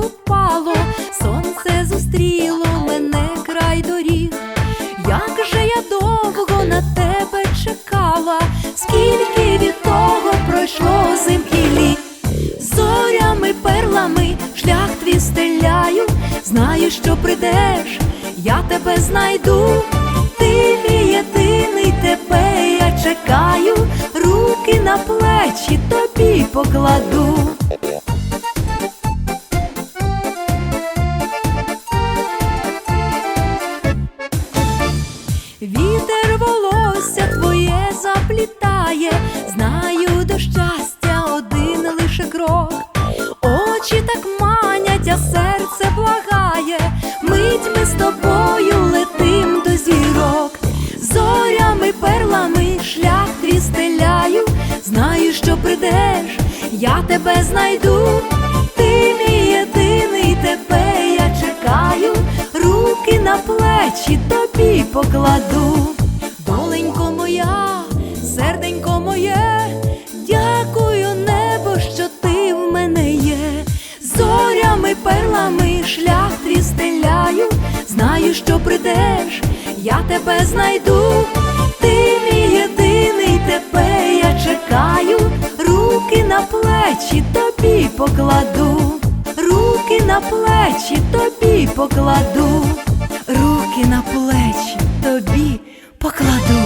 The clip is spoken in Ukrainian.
впало, сонце зустріло мене край доріг. Як же я довго на тебе чекала, скільки від того пройшло зим і літ. Зорями, перлами шлях твій стеляю, знаю, що прийдеш, я тебе знайду, ти мій тебе я чекаю, руки на плечі тобі покладу. Манять, серце благає, мить ми з тобою летим до зірок, зорями, перлами шлях твій стеляю, знаю, що прийдеш, я тебе знайду, що прийдеш, я тебе знайду, ти мій єдиний, тебе я чекаю, руки на плечі тобі покладу, руки на плечі тобі покладу, руки на плечі тобі покладу.